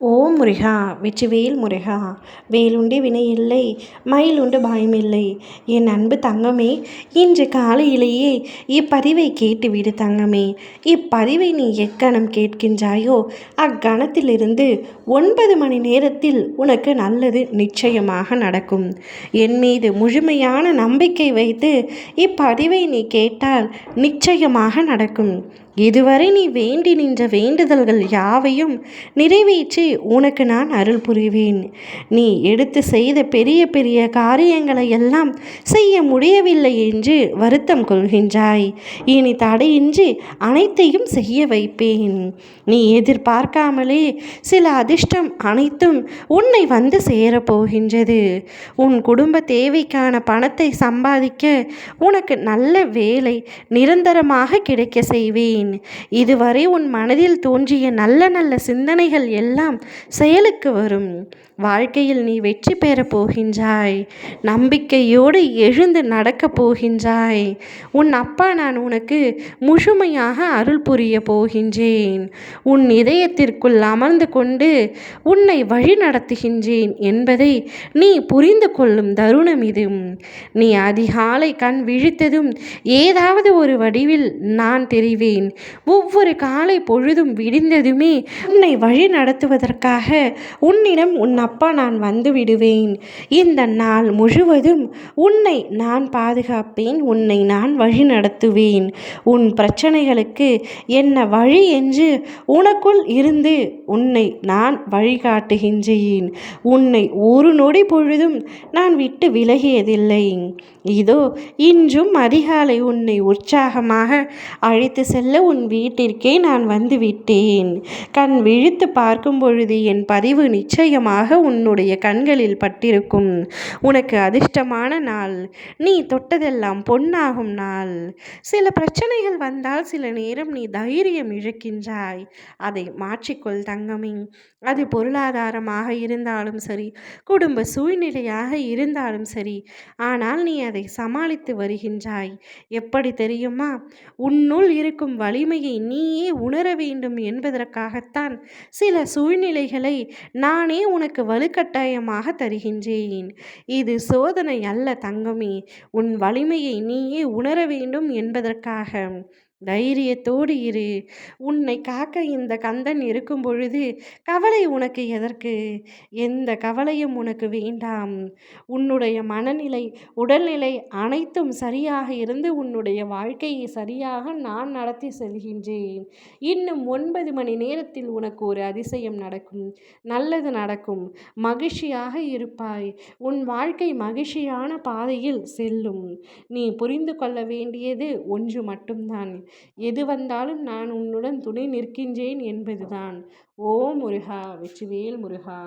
ஓ முருகா வெற்றிவேல் முருகா. வேலுண்டு வினையில்லை மயிலுண்டு பயமில்லை என் அன்பு தங்கமே இன்று காலையிலேயே இப்பதிவை கேட்டுவிடு தங்கமே. இப்பதிவை நீ எக்கணம் கேட்கின்றாயோ அக்கணத்திலிருந்து ஒன்பது மணி நேரத்தில் உனக்கு நல்லது நிச்சயமாக நடக்கும். என் மீது முழுமையான நம்பிக்கை வைத்து இப்பதிவை நீ கேட்டால் நிச்சயமாக நடக்கும். இதுவரை நீ வேண்டி நின்ற வேண்டுதல்கள் யாவையும் நிறைவேற்றி உனக்கு நான் அருள் புரிவேன். நீ எடுத்து செய்த பெரிய பெரிய காரியங்களை எல்லாம் செய்ய முடியவில்லை என்று வருத்தம் கொள்கின்றாய். இனி தடையின்றி அனைத்தையும் செய்ய வைப்பேன். நீ எதிர்பார்க்காமலே சில அதிர்ஷ்டம் அனைத்தும் உன்னை வந்து சேரப்போகின்றது. உன் குடும்ப தேவைக்கான பணத்தை சம்பாதிக்க உனக்கு நல்ல வேலை நிரந்தரமாக கிடைக்க செய்வேன். இதுவரை உன் மனதில் தோன்றிய நல்ல நல்ல சிந்தனைகள் எல்லாம் செயலுக்கு வரும். வாழ்க்கையில் நீ வெற்றி பெறப் போகின்றாய். நம்பிக்கையோடு எழுந்து நடக்கப் போகின்றாய். உன் அப்பா நான் உனக்கு முழுமையாக அருள் புரிய போகின்றேன். உன் இதயத்திற்குள் அமர்ந்து கொண்டு உன்னை வழி நடத்துகின்றேன் என்பதை நீ புரிந்து கொள்ளும் தருணம் இது. நீ அதிகாலை கண் விழித்ததும் ஏதாவது ஒரு வடிவில் நான் தெரிவேன். ஒவ்வொரு காலை பொழுதும் விடிந்ததுமே உன்னை வழி நடத்துவதற்காக உன்னிடம் உன் அப்பா நான் வந்து விடுவேன். இந்த நாள் முழுவதும் உன்னை நான் பாதுகாப்பேன். உன்னை நான் வழி நடத்துவேன். உன் பிரச்சனைகளுக்கு என்ன வழி என்று உனக்குள் இருந்து உன்னை நான் வழிகாட்டுகின்றேன். உன்னை ஒரு நொடி பொழுதும் நான் விட்டு விலகியதில்லை. இதோ இன்றும் அதிகாலை உன்னை உற்சாகமாக அழைத்து செல்ல உன் வீட்டிற்கே நான் வந்து விட்டேன். கண் விழித்து பார்க்கும் பொழுது என் பதிவு நிச்சயமாக உன்னுடைய கண்களில் பட்டிருக்கும். உனக்கு அதிர்ஷ்டமான நாள். நீ தொட்டதெல்லாம் பொன்னாகும் நாள். சில பிரச்சனைகள் வந்தால் சில நேரம் நீ தைரியம் இழக்கின்றாய். அதை மாற்றிக்கொள் தங்கமே. அது பொருளாதாரமாக இருந்தாலும் சரி குடும்ப சூழ்நிலையாக இருந்தாலும் சரி. ஆனால் நீ அதை சமாளித்து வருகின்றாய். எப்படி தெரியுமா? உன்னுள் இருக்கும் வலிமையை நீயே உணர வேண்டும் என்பதற்காகத்தான் சில சூழ்நிலைகள் நானே உனக்கு வலுக்கட்டாயமாக தருகின்றேன். இது சோதனை அல்ல தங்கமே. உன் வலிமையை நீயே உணர வேண்டும் என்பதற்காக. தைரியத்தோடு இரு. உன்னை காக்க இந்த கந்தன் இருக்கும் பொழுது கவலை உனக்கு எதற்கு? எந்த கவலையும் உனக்கு வேண்டாம். உன்னுடைய மனநிலை உடல்நிலை அனைத்தும் சரியாக இருந்து உன்னுடைய வாழ்க்கையை சரியாக நான் நடத்தி செல்கின்றேன். இன்னும் ஒன்பது மணி நேரத்தில் உனக்கு ஒரு அதிசயம் நடக்கும். நல்லது நடக்கும். மகிழ்ச்சியாக இருப்பாய். உன் வாழ்க்கை மகிழ்ச்சியான பாதையில் செல்லும். நீ புரிந்து கொள்ள வேண்டியது ஒன்று மட்டும்தான். எது வந்தாலும் நான் உன்னுடன் துணை நிற்கின்றேன் என்பதுதான். ஓ முருகா வெற்றிவேல் முருகா.